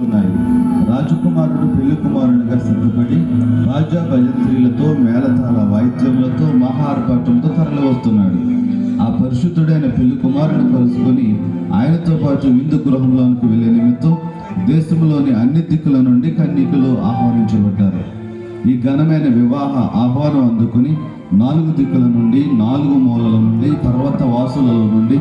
ఉన్నాయి రాజకుమారుడు పెళ్ళి కుమారునిగా సిద్ధపడి రాజా భజంత్రీలతో మేళతాళ వాయిద్యములతో మహార్పాటంతో తరలి వస్తున్నాడు ఆ పరిశుద్ధుడైన పెళ్ళి కుమారుని కలుసుకొని ఆయనతో పాటు విందు గృహంలోనికి వెళ్ళే నిమిత్తం దేశంలోని అన్ని దిక్కుల నుండి కన్యకులు ఆహ్వానించబడ్డారు. ఈ ఘనమైన వివాహ ఆహ్వానం అందుకుని నాలుగు దిక్కుల నుండి నాలుగు మూలల నుండి పర్వత వాసుల నుండి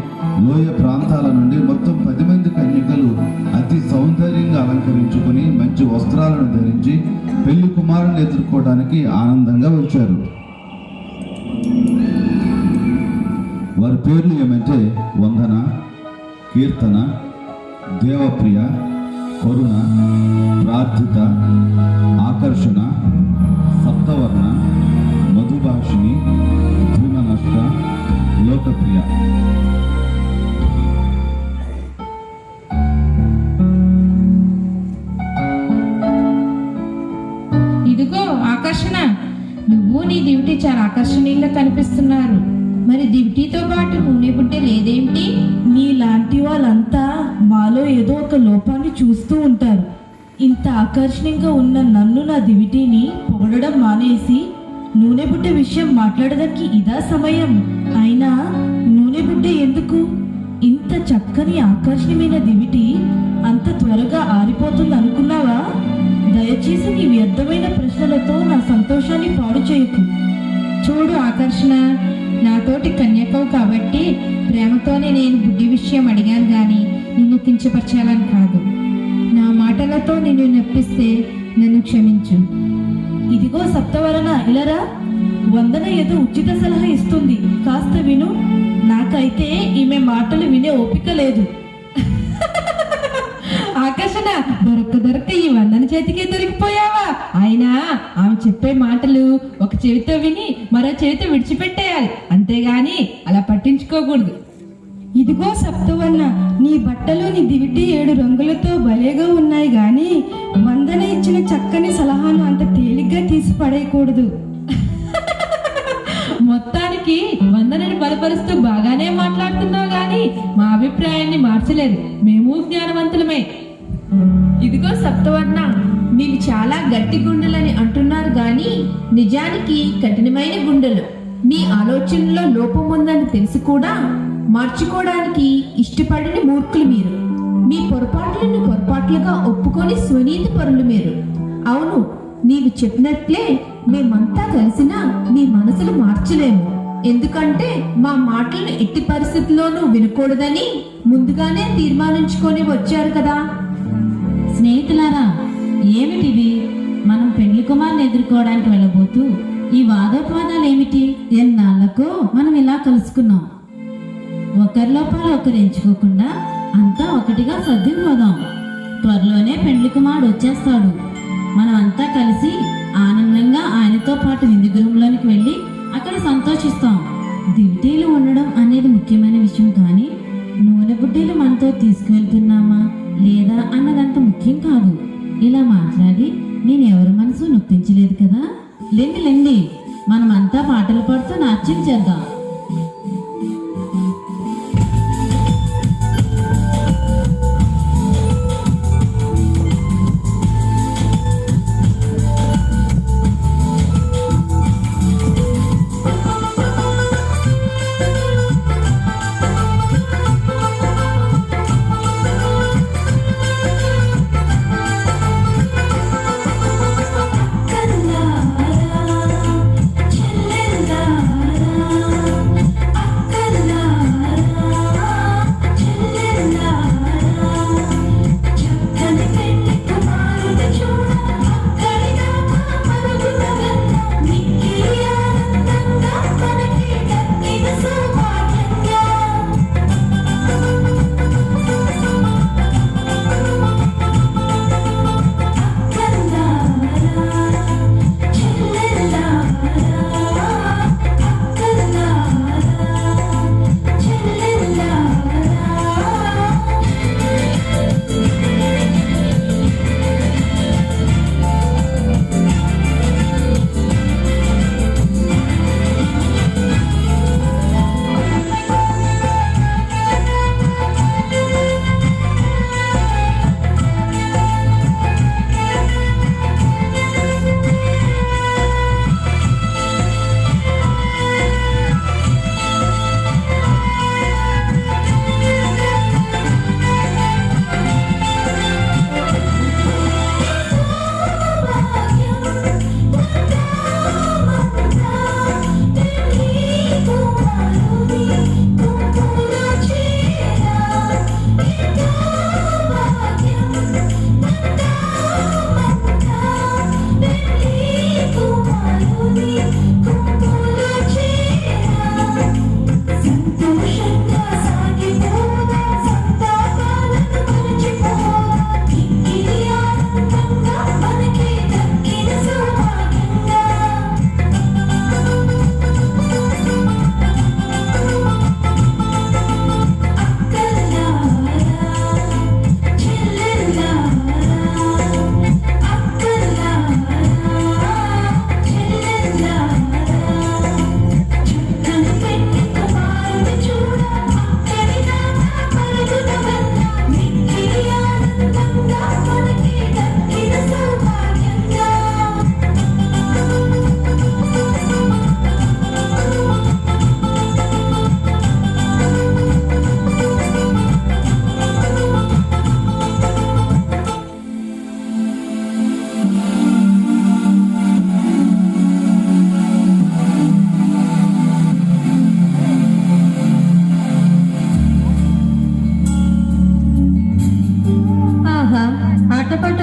లోయ ప్రాంతాల నుండి మొత్తం పది మంది కన్యకలు అతి సౌందర్యంగా అలంకరించుకొని మంచి వస్త్రాలను ధరించి పెళ్ళి కుమారుని ఎదుర్కోవడానికి ఆనందంగా వచ్చారు. వారి పేర్లు ఏమంటే వందన కీర్తన దేవప్రియ కరుణ ప్రార్థిత ఆకర్షణ మధుభాషిణి ధూమనష్ట లోకప్రియ. ఇదిగో ఆకర్షణ. నువ్వు నీ దివిటి చాలా ఆకర్షణీయంగా కనిపిస్తున్నారు. మరి దివిటీతో పాటు నూనె బుడ్డే లేదేంటి నీలాంటి వాళ్ళంతా మాలో ఏదో ఒక లోపాన్ని చూస్తూ ఉంటారు. ఇంత ఆకర్షణీయంగా ఉన్న నన్ను నా దివిటీని పొగడడం మానేసి నూనె బుడ్డ విషయం మాట్లాడడానికి ఇదా సమయం. అయినా నూనె బుడ్డ ఎందుకు? ఇంత చక్కని ఆకర్షణమైన దివిటి అంత త్వరగా ఆరిపోతుంది అనుకున్నావా దయచేసి నీ వ్యర్థమైన ప్రశ్నలతో నా సంతోషాన్ని పాడు చేయకు. చూడు ఆకర్షణ నాతోటి కన్యకవు కాబట్టి ప్రేమతోనే నేను బుద్ధి విషయం అడిగాను గాని నిన్ను కించపరచాలని కాదు. నా మాటలతో నిన్ను నొప్పిస్తే నన్ను క్షమించు. ఇదిగో సప్తవరణ ఇలరా వందన ఏదో ఉచిత సలహా ఇస్తుంది. కాస్త విను నాకైతే ఈమె మాటలు వినే ఓపిక లేదు. ఆకర్షణ దొరక్క దొరక్క ఈ వందన చేతికే దొరికిపోయావా? అయినా ఆమె చెప్పే మాటలు ఒక చెవితో విని మరో చెవితో విడిచిపెట్టేయాలి. అంతేగాని అలా పట్టించుకోకూడదు. ఇదిగో సప్తవర్ణ నీ బట్టలు నీ దివిటి ఏడు రంగులతో భలేగా ఉన్నాయి గాని తీసి మొత్తానికి వందనని బలపరుస్తూ బాగానే మాట్లాడుతున్నావు గాని మా అభిప్రాయాన్ని మార్చలేదు. మేము జ్ఞానవంతులమే. ఇదిగో సప్తవర్ణ మీరు చాలా గట్టి గుండెలని అంటున్నారు గాని నిజానికి కఠినమైన గుండెలు. మీ ఆలోచనలో లోపం ఉందని తెలిసి కూడా మార్చుకోవడానికి ఇష్టపడని మూర్ఖులు మీరు. మీ పొరపాట్లను పొరపాట్లుగా ఒప్పుకొని స్వనీతి పరులు మీరు. అవును నీవు చెప్పినట్లే మేమంతా కలిసినా మీ మనసులు మార్చలేము. ఎందుకంటే మా మాటలను ఎట్టి పరిస్థితుల్లోనూ వినకూడదని ముందుగానే తీర్మానించుకొని వచ్చారు కదా. స్నేహితులారా ఏమిటివి? మనం పెళ్ళి కుమార్ని ఎదుర్కోవడానికి వెళ్ళబోతూ ఈ వాదోపవాదాలు ఏమిటి ఎన్నాళ్ళకు మనం ఇలా కలుసుకున్నాం. ఒకరి లోపాలు ఒకరు ఎంచుకోకుండా అంతా ఒకటిగా సర్దుకుపోదాం. త్వరలోనే పెండ్లి కుమారుడు వచ్చేస్తాడు. మనం అంతా కలిసి ఆనందంగా ఆయనతో పాటు విందు గృహంలోనికి వెళ్ళి అక్కడ సంతోషిస్తాం. దివిటీలు ఉండడం అనేది ముఖ్యమైన విషయం కానీ నూనె బుడ్డీలు మనతో తీసుకువెళ్తున్నామా లేదా అన్నదంత ముఖ్యం కాదు. ఇలా మాట్లాడి నేను ఎవరి మనసు నొప్పించలేదు కదా? లెండి లెండి మనమంతా పాటలు పాడుతూ నాట్యం చేద్దాం.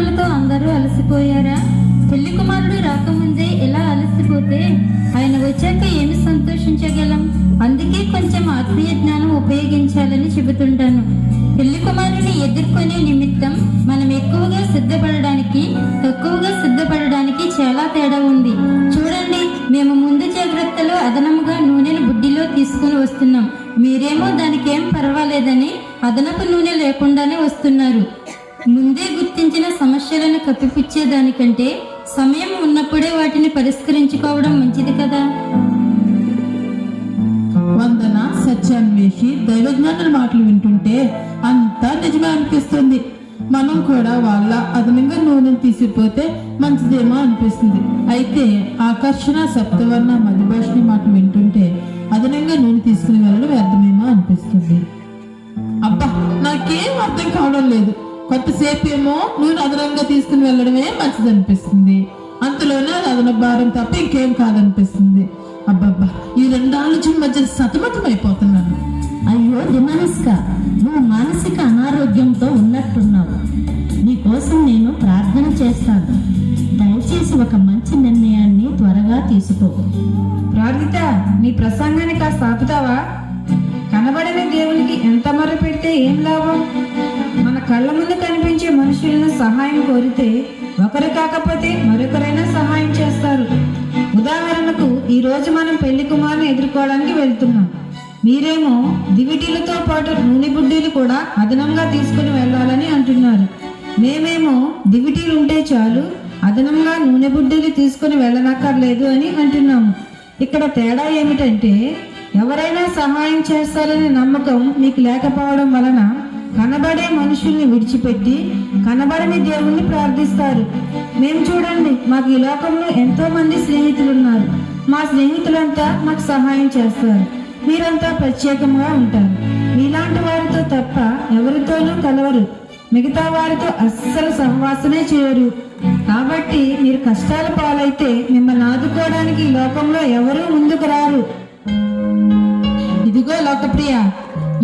మాటలతో అందరూ అలసిపోయారా? పెళ్ళి కుమారుడు రాకముందే ఎలా అలసిపోతే? ఆయన వచ్చాక ఏమి సంతోషించగలం? అందుకే కొంచెం ఆత్మీయ జ్ఞానం ఉపయోగించాలని చెబుతుంటాను. పెళ్ళి కుమారుని ఎదుర్కొనే నిమిత్తం మనం ఎక్కువగా సిద్ధపడడానికి తక్కువగా సిద్ధపడడానికి చాలా తేడా ఉంది. చూడండి మేము ముందు జాగ్రత్తలో అదనముగా నూనెను బుడ్డిలో తీసుకుని వస్తున్నాం. మీరేమో దానికేం పర్వాలేదని అదనపు నూనె లేకుండానే వస్తున్నారు. ముందే గుర్తించిన సమస్యలను కప్పిపుచ్చేదానికంటే సమయం ఉన్నప్పుడే వాటిని పరిష్కరించుకోవడం మంచిది కదా. వందన సత్యాన్వేషి దైవజ్ఞానుల మాటలు వింటుంటే అంతా నిజమే అనిపిస్తుంది. మనం కూడా వాళ్ళ అదనంగా నూనె తీసిపోతే మంచిదేమో అనిపిస్తుంది. అయితే ఆకర్షణ సప్తవర్ణ మధుభాషిణి మాట వింటుంటే అదనంగా నూనె తీసుకుని వెళ్ళడం వ్యర్థమేమో అనిపిస్తుంది. అబ్బా నాకేం అర్థం కావడం లేదు. కొంతసేపు ఏమో నూనె అదనంగా తీసుకుని వెళ్ళడమే మంచిది అనిపిస్తుంది. అంతలోనే అది అదన భారం తప్ప ఇంకేం కాదనిపిస్తుంది. అబ్బబ్బా ఈ రెండు ఆలోచన మధ్య సతమతం అయిపోతున్నాను. అయ్యో దిమానస్క నువ్వు మానసిక అనారోగ్యంతో ఉన్నట్టున్నావు. నీకోసం నేను ప్రార్థన చేస్తాను. దయచేసి ఒక మంచి నిర్ణయాన్ని త్వరగా తీసుకో. ప్రార్థిత నీ ప్రసంగాన్ని కాస్త ఆపుతావా? కనబడని దేవునికి ఎంత మొర పెడితే ఏం లాభం? కళ్ళ ముందు కనిపించే మనుషులను సహాయం కోరితే ఒకరు కాకపోతే మరొకరైనా సహాయం చేస్తారు. ఉదాహరణకు ఈ రోజు మనం పెళ్ళి కుమారుని ఎదుర్కోవడానికి వెళ్తున్నాం. మీరేమో దివిటీలతో పాటు నూనె బుడ్డీలు కూడా అదనంగా తీసుకుని వెళ్ళాలని అంటున్నారు. మేమేమో దివిటీలు ఉంటే చాలు అదనంగా నూనె బుడ్డీలు తీసుకుని వెళ్ళనక్కర్లేదు అని అంటున్నాము. ఇక్కడ తేడా ఏమిటంటే ఎవరైనా సహాయం చేస్తారనే నమ్మకం మీకు లేకపోవడం వలన కనబడే మనుషుల్ని విడిచిపెట్టి కనబడని దేవుణ్ణి ప్రార్థిస్తారు. మేము చూడండి మాకు ఈ లోకంలో ఎంతో మంది స్నేహితులు ఉన్నారు మా స్నేహితులంతా మాకు సహాయం చేస్తారు. మీరంతా ప్రత్యేకంగా ఉంటారు. మీలాంటి వారితో తప్ప ఎవరితోనూ కలవరు. మిగతా వారితో అస్సలు సహవాసనే చేయరు. కాబట్టి మీరు కష్టాల పాలైతే మిమ్మల్ని ఆదుకోవడానికి ఈ లోకంలో ఎవరూ ముందుకు రారు. ఇదిగో లోకప్రియ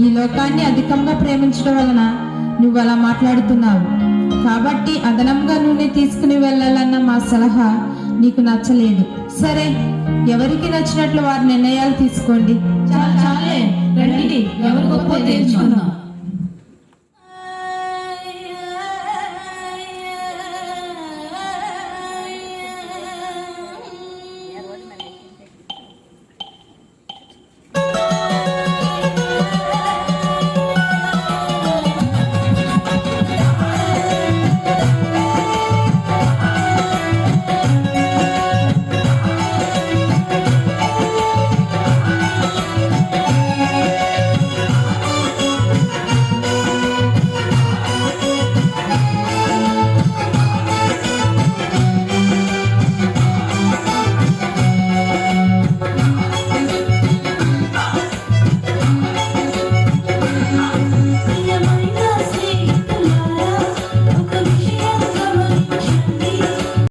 ఈ లోకాన్ని అధికంగా ప్రేమించడం వలన నువ్వు అలా మాట్లాడుతున్నావు. కాబట్టి అదనంగా నూనె తీసుకుని వెళ్ళాలన్న మా సలహా నీకు నచ్చలేదు. సరే ఎవరికి నచ్చినట్లు వారి నిర్ణయాలు తీసుకోండి. చాలే రండి ఎవరు గొప్ప తెలుసుకుందాం.